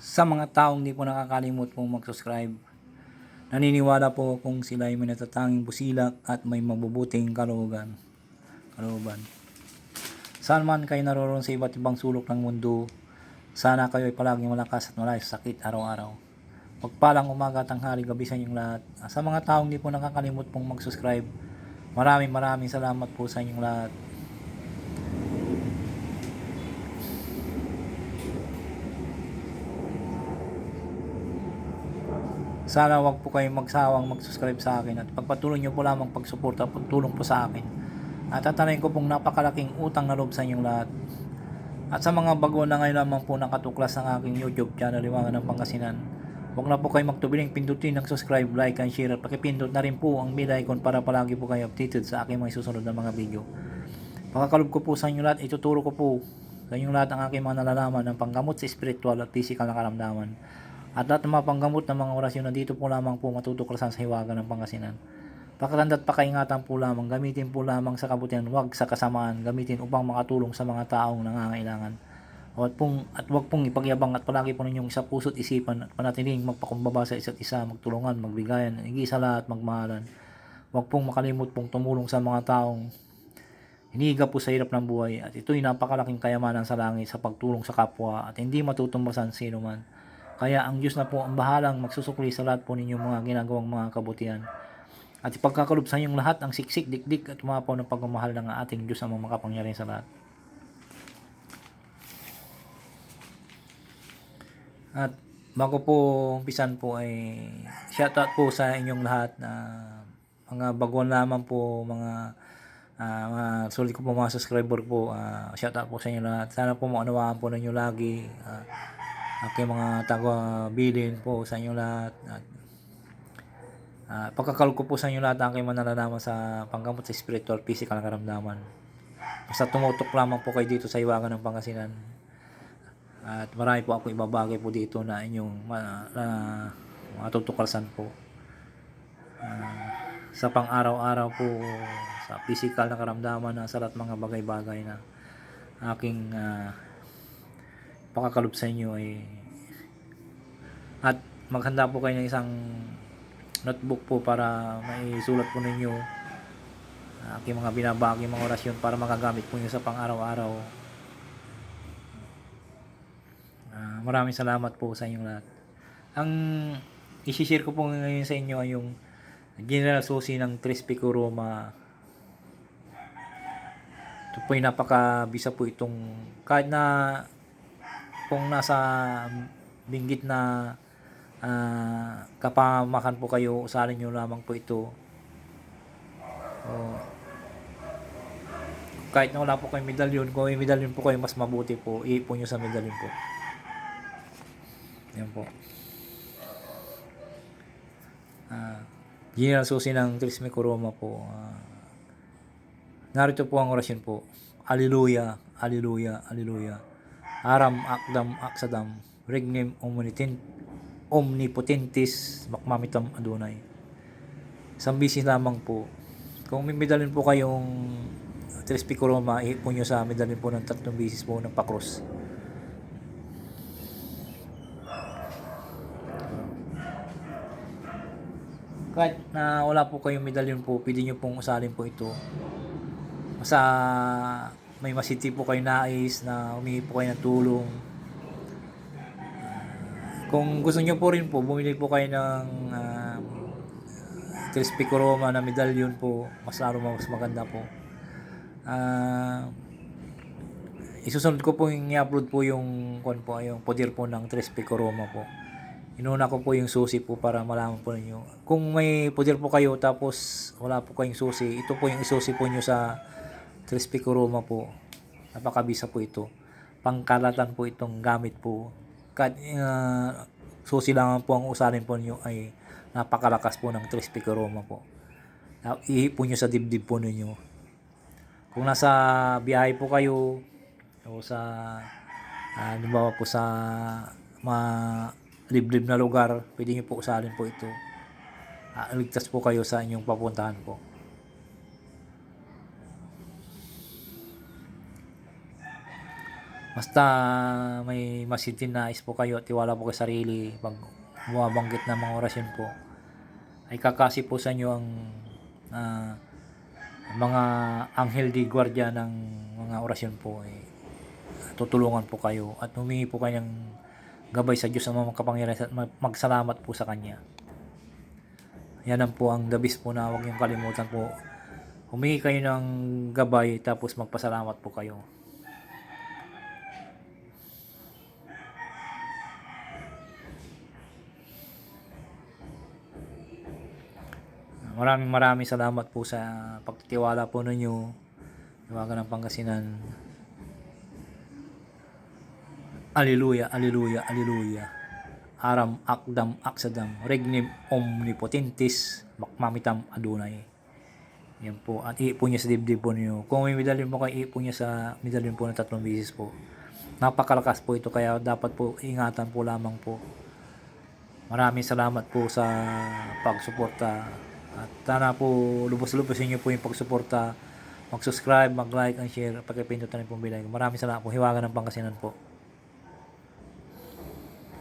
Sa mga taong di po nakakalimot pong mag-subscribe, naniniwala po kung sila ay may natatanging busilak at may mabubuting kalooban. kalooban. Saan man kayo naroon sa iba't ibang sulok ng mundo, sana kayo ay palaging malakas at malayo sa sakit araw-araw. Pagpalang umaga, tanghali, gabi sa inyong lahat. Sa mga taong di po nakakalimot pong mag-subscribe, maraming maraming salamat po sa inyong lahat. Sana wag po kayong magsawang mag-subscribe sa akin at pagpatuloy nyo po lamang pagsuporta at pagtulong po sa akin. At tatanayin ko pong napakalaking utang na loob sa inyong lahat. At sa mga bago na ngayon naman po nakatuklas ng aking YouTube channel, Liwangan ng Pangasinan, huwag na po kayong magtubiling pindutin ng subscribe, like, and share at pakipindot na rin po ang bell icon para palagi po kayo updated sa aking mga susunod na mga video. Pakakalob ko po sa inyo lahat, ituturo ko po sa inyong lahat ang aking mga nalalaman ng panggamot sa spiritual at physical na karamdaman. At lahat ng mga panggamot ng mga orasyon na dito po lamang po matutuklasan sa hiwaga ng Pangasinan. Pakatanda't pakaingatan po lamang, gamitin po lamang sa kabutihan, wag sa kasamaan, gamitin upang makatulong sa mga taong nangangailangan. At, pong, at wag pong ipagyabang at palagi po ninyong isa puso't isipan at panatiling magpakumbaba sa isa't isa, magtulungan, magbigayan, higit sa lahat, magmahalan. Wag pong makalimot pong tumulong sa mga taong hiniga po sa hirap ng buhay at ito'y napakalaking kayamanan sa langit sa pagtulong sa kapwa at hindi matutumbasan sino man. Kaya ang Diyos na po ang bahalang magsusukli sa lahat po ninyong mga ginagawang mga kabutihan. At ipagkakalob sa inyong lahat ang siksik, dikdik at umapaw ng pagmamahal ng ating Diyos ang makapangyarihan sa lahat. At bago po umpisan po ay shoutout po sa inyong lahat na mga baguhan lamang po mga ah, mga sulit ko po mga subscriber po uh, shoutout po sa inyo lahat sana po maunawaan po ninyo lagi ah, aking mga taga bilin po sa inyo lahat at uh, pagkakal ko po sa inyo lahat ang aking manalalaman sa panggamot sa spiritual physical na karamdaman. Basta tumutok lamang po kayo dito sa iwagan ng Pangasinan. At marami po ako ibabagay po dito na inyong matutuklasan po. Ah, sa pang-araw-araw po sa physical na karamdaman na sa lahat mga bagay-bagay na aking ah, pakakalob sa inyo ay at maghanda po kayo ng isang notebook po para maisulat po ninyo aking mga binabagi mga orasyon para makagamit po nyo sa pang-araw-araw. Ah, maraming salamat po sa inyong lahat. Ang isi-share ko po ngayon sa inyo ay yung General Susi ng Trispico Roma. Ito po napakabisa po itong kahit na kung nasa binggit na ah, kapamakan po kayo, usalin nyo lamang po ito. O, kahit na wala po kayong medalyon, kung may medalyon po kayo, mas mabuti po, iipon nyo sa medalyon po. Yan po. Ah, General Susi ng Trisme Coroma po. ah, narito po ang orasyon po. Alleluia, Alleluia, Alleluia. Aram akdam aksadam, regnem omnipotent, omnipotentis, makmamitam adunay. Isang bisis lamang po. Kung may medalyon po kayong Trispe Coroma, ihipon nyo sa medalyon po ng tatlong bisis po ng pakros. kahit na wala po kayong medalyon po, pwede nyo pong usalin po ito. Sa may masiti po kayo nais na humingi po kayo ng tulong. Kung gusto nyo po rin po, bumili po kayo ng uh, Crispy Coroma na medalyon po, mas lalo mas maganda po. Ah, isusunod ko po yung i-upload po yung kung po yung poder po ng Crispy Coroma po. Inuna ko po yung susi po para malaman po ninyo. Kung may pudir po kayo tapos wala po kayong susi, ito po yung isusi po nyo sa Crispy Kuruma po. Napakabisa po ito. Pangkalatan po itong gamit po. Kahit uh, susi lang po ang usalin po nyo ay napakalakas po ng Crispy Kuruma po. Ihipon nyo sa dibdib po ninyo. Kung nasa biyahe po kayo o sa uh, po sa mga liblib na lugar, pwede nyo po usalin po ito. Ah, ligtas po kayo sa inyong papuntahan po. Basta may masitin na po kayo tiwala po kay sarili pag bumabanggit ng mga orasyon po ay kakasi po sa inyo ang ah, mga anghel di guardia ng mga orasyon po eh, tutulungan po kayo at humingi po kayo gabay sa Diyos ang mga kapangyarihan at mag- magsalamat po sa Kanya. Yan ang po ang dabis po na huwag niyong kalimutan po. Humingi kayo ng gabay tapos magpasalamat po kayo. Maraming maraming salamat po sa pagtitiwala po ninyo. Iwagan ng Pangasinan. Aleluya, aleluya, aleluya. Aram akdam aksadam, regnim omnipotentis, makmamitam adunay. Yan po. At iipon niya sa dibdib po niyo. Kung may medalyon po kayo, iipon niya sa medalyon po na tatlong bisis po. Napakalakas po ito kaya dapat po ingatan po lamang po. Maraming salamat po sa pagsuporta. At sana po lubos-lubos niyo po yung pagsuporta. Mag-subscribe, mag-like, and share. Pagkipindutan niyo po ang bilay. Maraming salamat po. Hiwagan ng Pangasinan po.